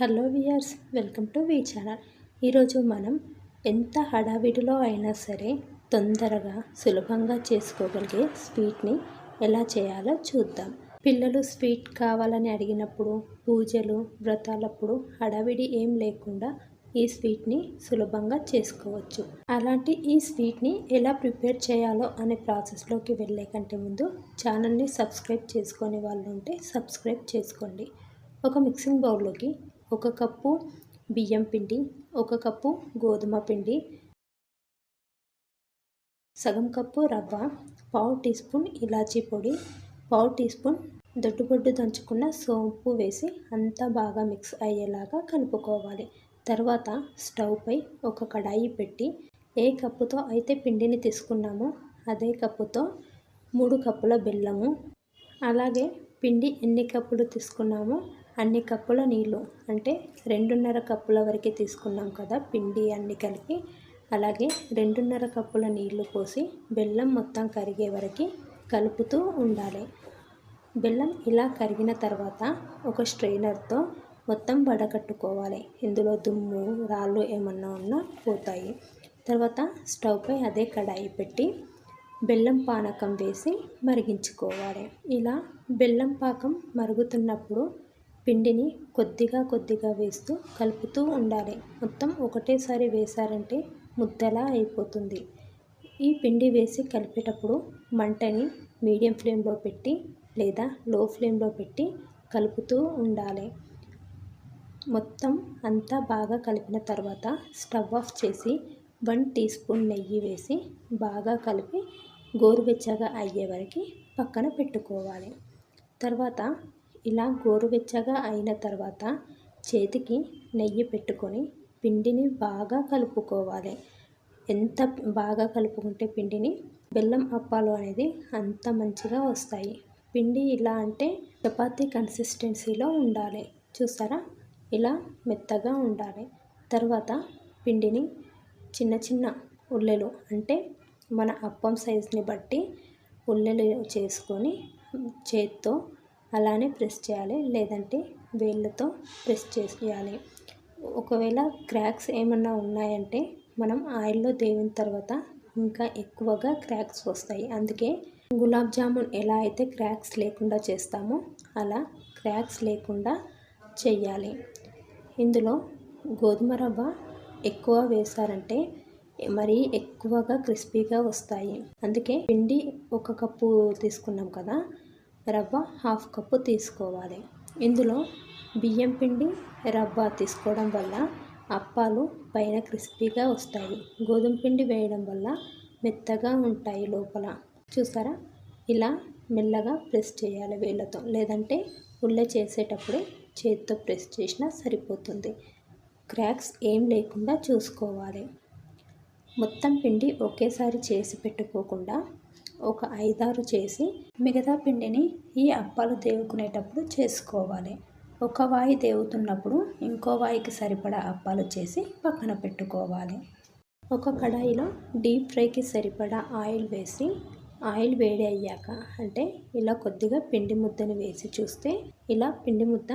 Hello viewers welcome to V channel. ఈరోజు మనం ఎంత హడావిడిలో అయినా సరే తొందరగా సులభంగా చేసుకోగలిగే స్వీట్ని ఎలా చేయాలో చూద్దాం. పిల్లలు స్వీట్ కావాలని అడిగినప్పుడు పూజలు వ్రతాలప్పుడు హడావిడి ఏం లేకుండా ఈ స్వీట్ని సులభంగా చేసుకోవచ్చు. అలాంటి ఈ స్వీట్ని ఎలా ప్రిపేర్ చేయాలో అనే ప్రాసెస్లోకి వెళ్ళే కంటే ముందు ఛానల్ని సబ్స్క్రైబ్ చేసుకునే వాళ్ళు ఉంటే సబ్స్క్రైబ్ చేసుకోండి. ఒక మిక్సింగ్ బౌల్లోకి ఒక కప్పు బియ్యం పిండి ఒక కప్పు గోధుమ పిండి సగం కప్పు రవ్వ పావు టీ స్పూన్ ఇలాచీ పొడి పావు టీ స్పూన్ దొడ్డుబొడ్డు దంచుకున్న సోంపు వేసి అంతా బాగా మిక్స్ అయ్యేలాగా కలుపుకోవాలి. తర్వాత స్టవ్పై ఒక కడాయి పెట్టి ఏ కప్పుతో అయితే పిండిని తీసుకున్నామో అదే కప్పుతో మూడు కప్పుల బెల్లము అలాగే పిండి ఎన్ని కప్పులు తీసుకున్నామో అన్ని కప్పుల నీళ్ళు అంటే రెండున్నర కప్పుల వరకు తీసుకున్నాం కదా పిండి అన్ని కలిపి. అలాగే రెండున్నర కప్పుల నీళ్ళు పోసి బెల్లం మొత్తం కరిగే వరకు కలుపుతూ ఉండాలి. బెల్లం ఇలా కరిగిన తర్వాత ఒక స్ట్రైనర్తో మొత్తం వడగట్టుకోవాలి ఇందులో దుమ్ము రాళ్ళు ఏమన్నా ఉన్నా పోతాయి. తర్వాత స్టవ్పై అదే కడాయి పెట్టి బెల్లం పానకం వేసి మరిగించుకోవాలి. ఇలా బెల్లం పాకం మరుగుతున్నప్పుడు పిండిని కొద్దిగా కొద్దిగా వేస్తూ కలుపుతూ ఉండాలి. మొత్తం ఒకటేసారి వేశారంటే ముద్దలా అయిపోతుంది. ఈ పిండి వేసి కలిపేటప్పుడు మంటని మీడియం ఫ్లేమ్లో పెట్టి లేదా లో ఫ్లేమ్లో పెట్టి కలుపుతూ ఉండాలి. మొత్తం అంతా బాగా కలిపిన తర్వాత స్టవ్ ఆఫ్ చేసి వన్ టీ స్పూన్ నెయ్యి వేసి బాగా కలిపి గోరువెచ్చగా అయ్యే వరకు పక్కన పెట్టుకోవాలి. తర్వాత ఇలా గోరువెచ్చగా అయిన తర్వాత చేతికి నెయ్యి పెట్టుకొని పిండిని బాగా కలుపుకోవాలి. ఎంత బాగా కలుపుకుంటే పిండిని బెల్లం అప్పాలు అనేది అంత మంచిగా వస్తాయి. పిండి ఇలా అంటే చపాతీ కన్సిస్టెన్సీలో ఉండాలి. చూసారా? ఇలా మెత్తగా ఉండాలి. తర్వాత పిండిని చిన్న చిన్న ఉల్లెలు అంటే మన అప్పం సైజుని బట్టి ఉల్లెలు చేసుకొని చేత్తో అలానే ప్రెస్ చేయాలి. లేదంటే వేళ్ళతో ప్రెస్ చేయాలి ఒకవేళ క్రాక్స్ ఏమన్నా ఉన్నాయంటే మనం ఆయిల్లో దేవిన తర్వాత ఇంకా ఎక్కువగా క్రాక్స్ వస్తాయి. అందుకే గులాబ్ జామున్ ఎలా అయితే క్రాక్స్ లేకుండా చేస్తామో అలా క్రాక్స్ లేకుండా చెయ్యాలి ఇందులో గోధుమ రవ్వ ఎక్కువ వేశారంటే మరీ ఎక్కువగా క్రిస్పీగా వస్తాయి. అందుకే పిండి ఒక కప్పు తీసుకున్నాం కదా రవ్వ హాఫ్ కప్పు తీసుకోవాలి. ఇందులో బియ్యం పిండి రవ్వ తీసుకోవడం వల్ల అప్పాలు పైన క్రిస్పీగా వస్తాయి. గోధుమ పిండి వేయడం వల్ల మెత్తగా ఉంటాయి లోపల. చూసారా? ఇలా మెల్లగా ప్రెస్ చేయాలి వేళ్ళతో. లేదంటే ఉల్ల చేసేటప్పుడే చేతితో ప్రెస్ చేసినా సరిపోతుంది. క్రాక్స్ ఏం లేకుండా చూసుకోవాలి. మొత్తం పిండి ఒకేసారి చేసి పెట్టుకోకుండా ఒక ఐదారు చేసి మిగతా పిండిని ఈ అప్పాలు దేవుకునేటప్పుడు చేసుకోవాలి. ఒక వాయి దేవుతున్నప్పుడు ఇంకో వాయికి సరిపడా అప్పాలు చేసి పక్కన పెట్టుకోవాలి. ఒక కడాయిలో డీప్ ఫ్రైకి సరిపడా ఆయిల్ వేసి ఆయిల్ వేడి అయ్యాక అంటే ఇలా కొద్దిగా పిండి ముద్దని వేసి చూస్తే ఇలా పిండి ముద్ద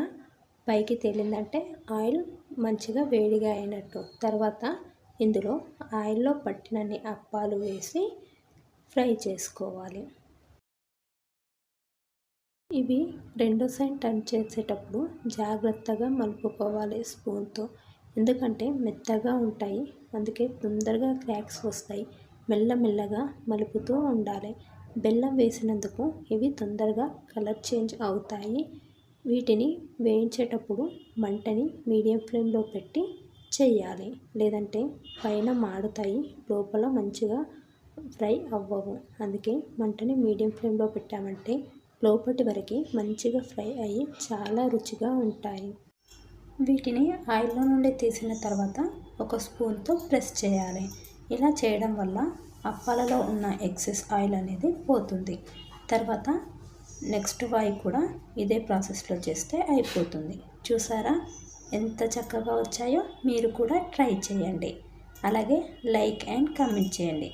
పైకి తేలిందంటే ఆయిల్ మంచిగా వేడిగా అయినట్టు. తర్వాత ఇందులో ఆయిల్లో పట్టినన్ని అప్పాలు వేసి ఫ్రై చేసుకోవాలి. ఇవి రెండో సైడ్ టర్న్ చేసేటప్పుడు జాగ్రత్తగా మలుపుకోవాలి స్పూన్తో. ఎందుకంటే మెత్తగా ఉంటాయి. అందుకే తొందరగా క్రాక్స్ వస్తాయి. మెల్లమెల్లగా మలుపుతూ ఉండాలి. బెల్లం వేసినందుకు ఇవి తొందరగా కలర్ చేంజ్ అవుతాయి. వీటిని వేయించేటప్పుడు మంటని మీడియం ఫ్లేమ్లో పెట్టి చేయాలి. లేదంటే పైన మాడుతాయి. లోపల మంచిగా ఫ్రై అవ్వవు. అందుకే మంటని మీడియం ఫ్లేమ్లో పెట్టామంటే లోపటి వరకు మంచిగా ఫ్రై అయ్యి చాలా రుచిగా ఉంటాయి. వీటిని ఆయిల్లో నుండి తీసిన తర్వాత ఒక స్పూన్తో ప్రెస్ చేయాలి. ఇలా చేయడం వల్ల అప్పాలలో ఉన్న ఎక్సెస్ ఆయిల్ అనేది పోతుంది. తర్వాత నెక్స్ట్ వాయి కూడా ఇదే ప్రాసెస్లో చేస్తే అయిపోతుంది. చూసారా? ఎంత చక్కగా వచ్చాయో మీరు కూడా ట్రై చేయండి. అలాగే లైక్ అండ్ కమెంట్ చేయండి.